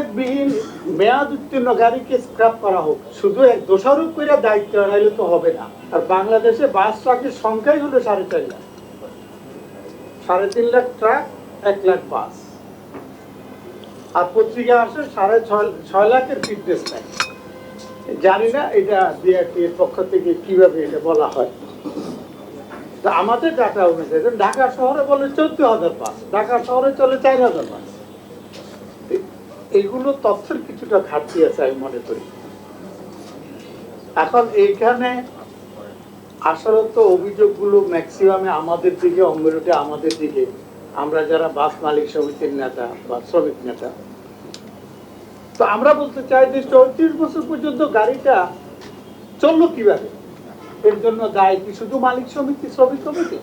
ফিটনেসবিহীন মেয়াদ উত্তীর্ণ গাড়িকে স্ক্র্যাপ করা হোক। শুধু এক দোষারোপ করে দায়িত্ব এড়াইলে তো হবে না। আর বাংলাদেশে বাস ট্রাকের সংখ্যাই হলো সাড়ে চার লাখ। সাড়ে তিন লাখ ট্রাক, এক লাখ বাস। আর পত্রিকা আসে সাড়ে ছয় ছয় লাখের ফিটনেস নাই জানি না এটা বিআরটি এর পক্ষ থেকে কীভাবে এটা বলা হয়। তা আমাদের ডাটা অনুযায়ী ঢাকা শহরে বলে চোদ্দ হাজার বাস, ঢাকা শহরে চলে চার হাজার বাস। এইগুলো তথ্যের কিছুটা ঘাটতি আছে আমি মনে করি। এখন এইখানে আসলে তো অভিযোগগুলো ম্যাক্সিমামে আমাদের দিকে অঙ্গরুটে আমাদের দিকে, আমরা যারা বাস মালিক সমিতির নেতা বা শ্রমিক নেতা, তো আমরা বলতে চাই যে চৌত্রিশ বছর পর্যন্ত গাড়িটা চলল কীভাবে? এর জন্য দায় কি শুধু মালিক সমিতি, শ্রমিক সমিতি?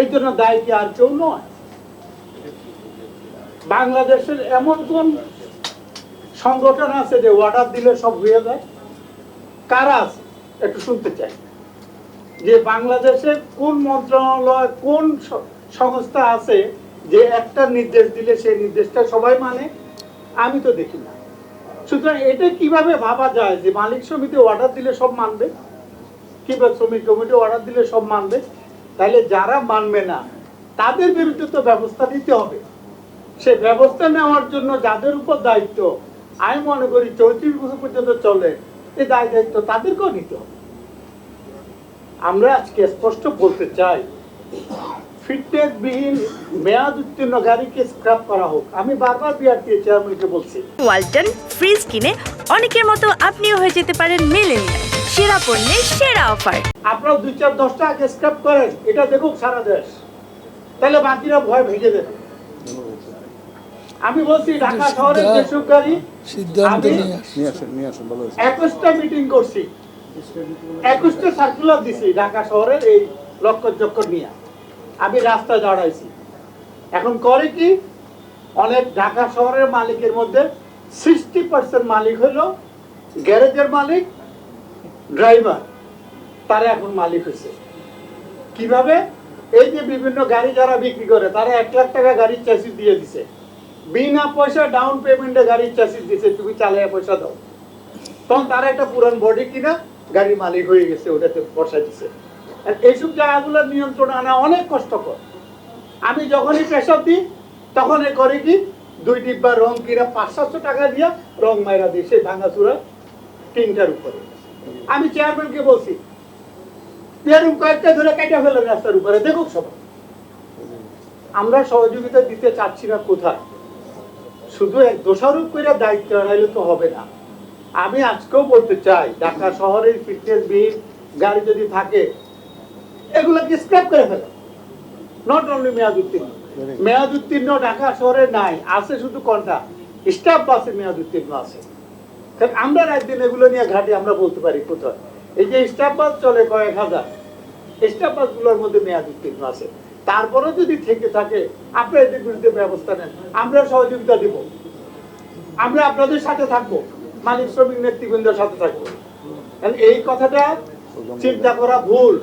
এই জন্য দায় কি আর কেউ নয়? বাংলাদেশের এমন কোন সংগঠন আছে যে অর্ডার দিলে সব হয়ে যায়? কারা আছে? একটু শুনতে চাই। যে বাংলাদেশের কোন মন্ত্রণালয়, কোন সংস্থা আছে যে একটা নির্দেশ দিলে সেই নির্দেশটা সবাই মানে? আমি তো দেখি না। সুতরাং এটা কীভাবে ভাবা যায় যে মালিক সমিতি অর্ডার দিলে সব মানবে? কিংবা শ্রমিক কমিটি অর্ডার দিলে সব মানবে? তাহলে যারা মানবে না, তাদের বিরুদ্ধে তো ব্যবস্থা নিতে হবে। সেই ব্যবস্থা নেওয়ার জন্য যাদের উপর দায়িত্ব আমি মনে করি চৌত্রিশ বছর পর্যন্ত চলে এই দায় দায়িত্ব তাদেরকেও নিতে হবে। আমরা আজকে স্পষ্ট বলতে চাই ফিটনেসবিহীন মেয়াদ উত্তীর্ণ গাড়িকে স্ক্র্যাপ করা হোক। আমি বারবার বিআরটি চেয়ারম্যানকে বলছি। ওয়ালটন ফ্রিজ কিনে অনেকের মতো আপনিও হয়ে যেতে পারেন মিলেনিয়াল। সেরা পণ্যের সেরা অফার। আপনারা দুই চার দশটা আগে স্ক্র্যাপ করেন এটা দেখুক সারা দেশ। তাহলে বাকিরা ভয় ভেঙে দেবে। আমি বলছি ঢাকা শহরের যেসব গাড়ি সিদ্ধান্ত নিয়ে আসেন নিয়ে আসেন ভালো একুশটা মিটিং করছি। একুশটা সার্কুলার দিছি ঢাকা শহরের এই লক্ষ্য চক্কর নিয়ে। আমি রাস্তায় দাঁড়াইছি। এখন করে কি অনেক ঢাকা শহরের মালিকের মধ্যে সিক্সটি পার্সেন্ট মালিক হলো গ্যারেজের মালিক ড্রাইভার তারা এখন মালিক হয়েছে কীভাবে? এই যে বিভিন্ন গাড়ি যারা বিক্রি করে তারা এক লাখ টাকা গাড়ির চাষি দিয়ে দিছে। বিনা পয়সা ডাউন পেমেন্টে গাড়ির চাষি দিছে, তুমি চালিয়ে পয়সা দাও। তখন তারা একটা পুরান বডি কিনা, গাড়ির মালিক হয়ে গেছে, ওটাতে বসা দিছে। এইসব জায়গাগুলো নিয়ন্ত্রণ আনা অনেক কষ্টকর। আমি যখনই প্রেশার দিই, তখন এ করে কি, দুই ডিব্বা রং কিনা পাঁচ সাতশো টাকা দিয়া রং মাইরা দিই, সেই ভাঙাচুরা তিনটার উপরে। আমি চেয়ারম্যানকে বলছি এরকম কয়েকটা ধরে কেটে ফেলেন রাস্তার উপরে, দেখুক সবাই। আমরা সহযোগিতা দিতে চাচ্ছি না কোথায়? শুধু এক দোষারোপ করে দায়িত্ব এড়াইলে তো হবে না। আমি আজকেও বলতে চাই, ঢাকা শহরের ফিটনেস বিল, গাড়ি যদি থাকে, এগুলোকে স্ক্র্যাপ করে ফেলো। নট অনলি মেয়াদ উত্তীর্ণ মেয়াদ উত্তীর্ণ ঢাকা শহরে নাই, আছে শুধু কোনটা? স্টাফ বাসে মেয়াদ উত্তীর্ণ আছে। কারণ আমরা একদিন এগুলো নিয়ে ঘাটি, আমরা বলতে পারি কোথায়? এই যে স্টাফ বাস চলে কয়েক হাজার স্টাফ বাসগুলোর মধ্যে মেয়াদ উত্তীর্ণ আছে। তারপরেও যদি থেকে থাকে, আপনারা এদের বিরুদ্ধে ব্যবস্থা নেন। আমরা সহযোগিতা দিব। আমরা আপনাদের সাথে থাকব। মালিক, শ্রমিক, নেতৃবৃন্দের সাথে থাকব। এই কথাটা চিন্তা করা ভুল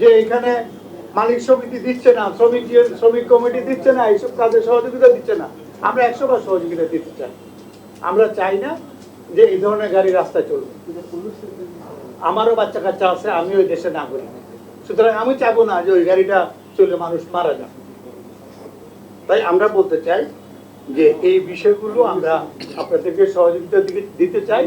যে এখানে মালিক সমিতি দিচ্ছে না, শ্রমিক শ্রমিক কমিটি দিচ্ছে না, এইসব কাজে সহযোগিতা দিচ্ছে না। আমরা একশো বার সহযোগিতা দিতে চাই। আমরা চাই না যে এই ধরনের গাড়ি রাস্তায় চলবে আমারও বাচ্চা কাচ্চা আছে আমি ওই দেশে নাগরিক। সুতরাং আমি চাবো না যে ওই গাড়িটা চলে মানুষ মারা যান তাই আমরা বলতে চাই যে এই বিষয়গুলো আমরা আপনাদেরকে সহযোগিতা দিতে- দিতে চাই।